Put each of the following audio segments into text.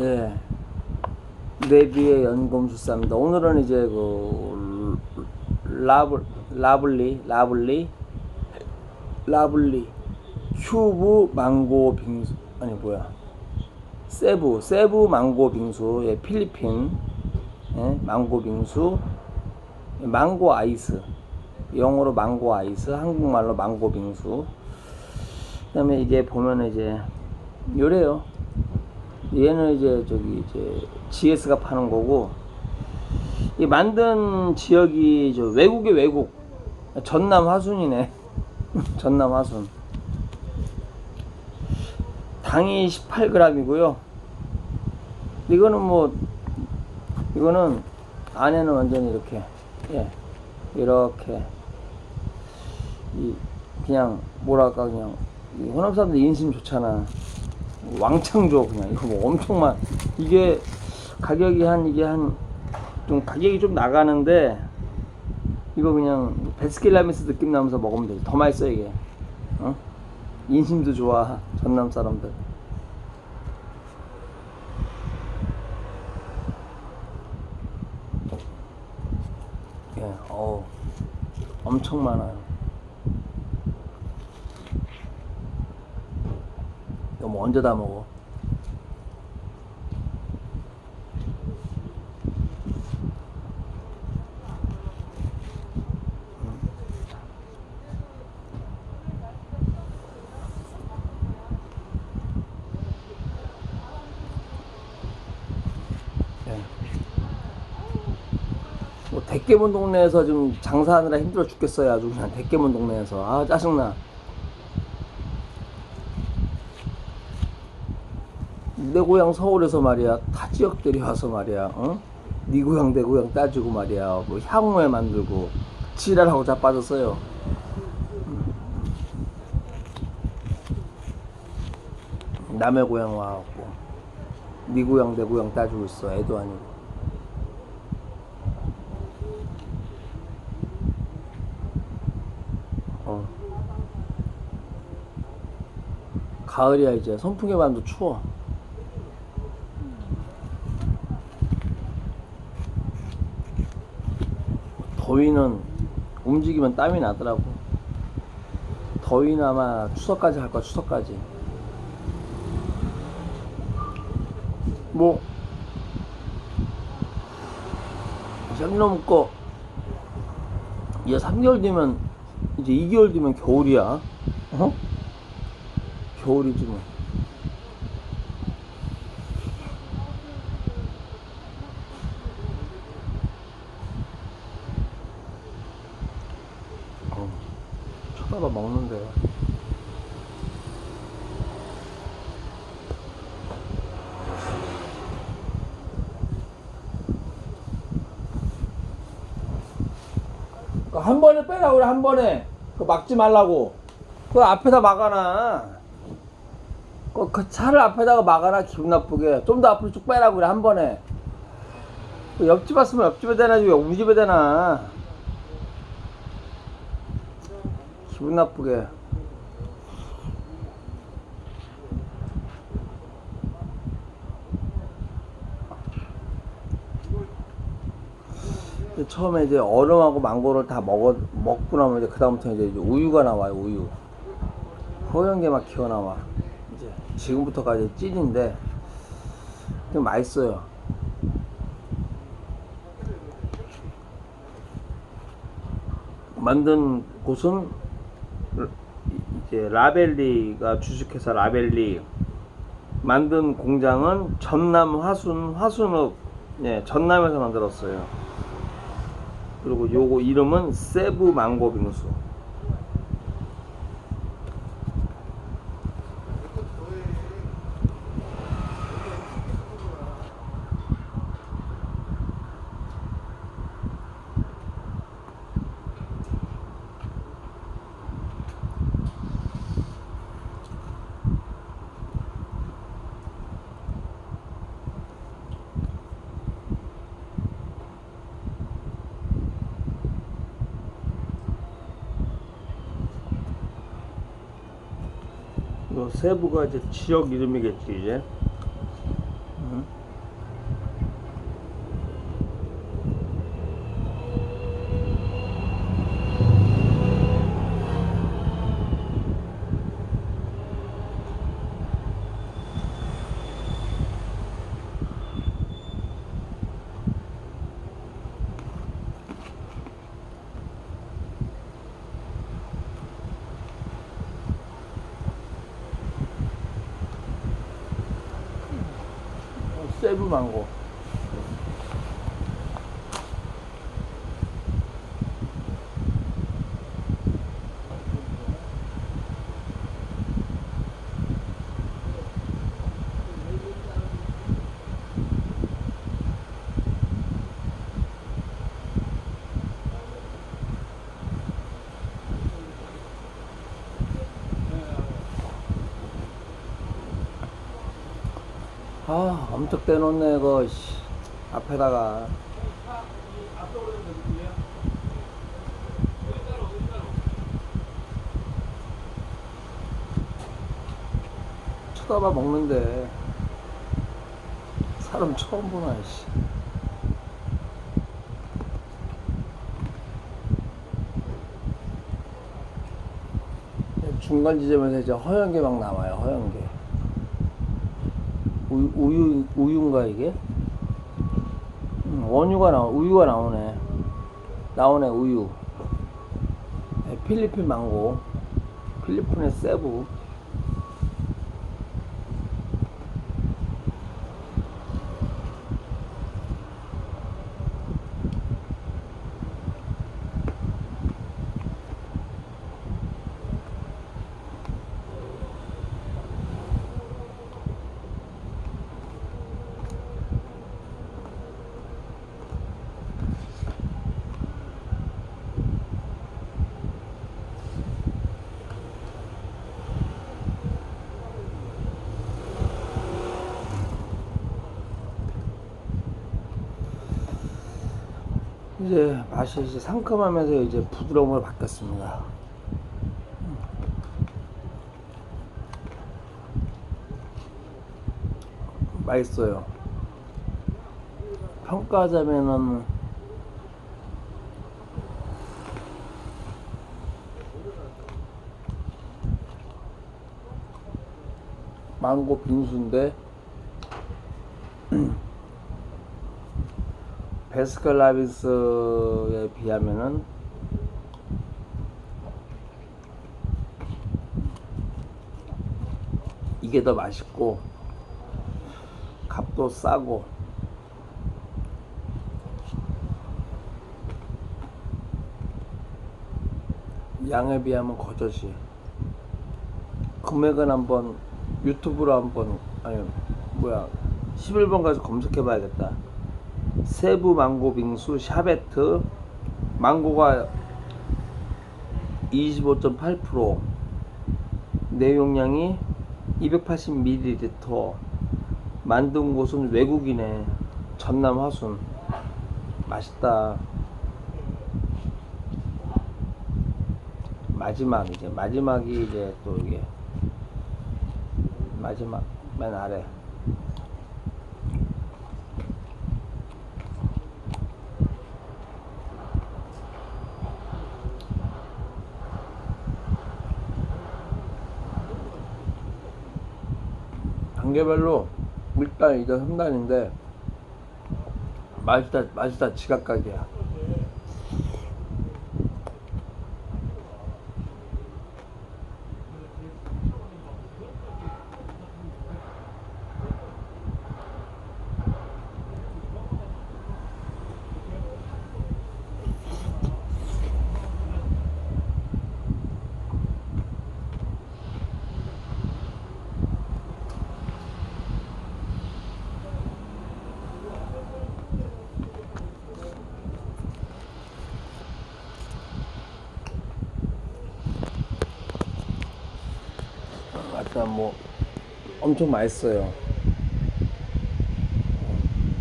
예. 네비의 연금술사입니다. 오늘은 이제 그 라블 라블리 라블리 라블리 휴브 망고 빙수 아니 뭐야 세부 세부 망고 빙수 예, 필리핀 예, 망고 빙수 예, 망고 아이스 영어로 망고 아이스 한국말로 망고 빙수 그다음에 이게 보면 이제 요래요 얘는 이제 저기 이제 GS가 파는 거고 이 만든 지역이 저 외국의 외국 전남 화순이네. 전남 화순. 당이 18g이고요. 이거는 뭐 이거는 안에는 완전히 이렇게 예 이렇게 이 그냥 뭐랄까 그냥 이 호남 사람들 인심 좋잖아 왕창 줘 그냥 이거 뭐 엄청만 이게 가격이 한 이게 한 좀 가격이 좀 나가는데 이거 그냥 베스킨라빈스 느낌 나면서 먹으면 되지. 더 맛있어 이게. 어? 인심도 좋아 전남 사람들. 예, 어우. 엄청 많아요 이거 뭐 언제 다 먹어? 예. 뭐 대깨문 동네에서 좀 장사하느라 힘들어 죽겠어요 아주 그냥 대깨문 동네에서 아 짜증나 내 고향 서울에서 말이야. 타 지역들이 와서 말이야. 어? 네 고향 내 고향 따지고 말이야. 뭐 향후에 만들고 지랄하고 자빠졌어요. 남의 고향 와갖고 네 고향 내 고향 따지고 있어. 애도 아니고. 어. 가을이야 이제. 선풍기 바람도 추워 더위는 움직이면 땀이 나더라고. 더위는 아마 추석까지 할 거야 추석까지. 뭐? 쌍놈 거. 이제 3개월 뒤면 이제 2개월 뒤면 겨울이야. 어? 겨울이지 뭐 어, 쳐다봐 먹는데 그 한 번에 빼라 그래 한 번에. 그 막지 말라고. 그 앞에다 막아놔. 그, 그 차를 앞에다가 막아놔 기분 나쁘게. 좀 더 앞으로 쭉 빼라 그래 한 번에. 그 옆집 왔으면 옆집에 대놔지 왜 우리 집에 대놔. 기분 나쁘게 처음에 이제 얼음하고 망고를 다 먹어 먹고 나면 이제 그 다음부터 이제 우유가 나와요 우유. 허연 게 막 기어 나와. 이제 지금부터까지 찐인데 좀 맛있어요. 만든 곳은 이제 라벨리가 주식회사 라벨리. 만든 공장은 전남 화순 화순읍. 예 전남에서 만들었어요. 그리고 요거 이름은 세부 망고 빙수. 세부가 이제 지역 이름이겠지 이제. 세부 망고. 아, 엄청 이거, 씨. 앞에다가. 쳐다봐 먹는데. 사람 처음 보나, 씨. 중간 지점에서 이제 허연 게 막 나와요, 허연 게. 우유, 우유 우유인가 이게? 음, 원유가 나오 우유가 나오네. 나오네 우유. 네, 필리핀 망고. 필리핀의 세부. 이제 맛이 이제 상큼하면서 이제 부드러움으로 바뀌었습니다. 맛있어요. 평가하자면은 망고 빙수인데 베스컬 라빈스에 비하면은 이게 더 맛있고 값도 싸고 양에 비하면 거저시 금액은 한번 유튜브로 한번 아니 뭐야 11번 가서 검색해 봐야겠다 세부 망고 빙수 샤베트. 망고가 25.8% 내용량이 280ml 만든 곳은 외국이네. 전남 화순. 맛있다. 마지막 이제 마지막이 이제 또 이게 마지막 맨 아래 단계별로 1단, 2단, 3단인데 맛있다, 맛있다 지각각이야. 보니까 뭐 엄청 맛있어요.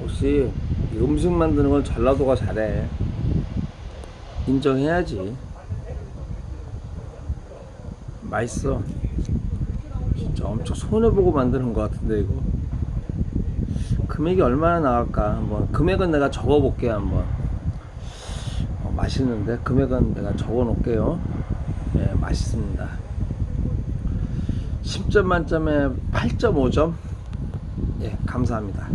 혹시 음식 만드는 건 전라도가 잘해. 인정해야지. 맛있어. 진짜 엄청 손해보고 만드는 것 같은데, 이거. 금액이 얼마나 나갈까? 한번. 금액은 내가 적어볼게, 한번. 어, 맛있는데? 금액은 내가 적어 놓을게요. 예, 맛있습니다. 10점 만점에 8.5점. 예 감사합니다.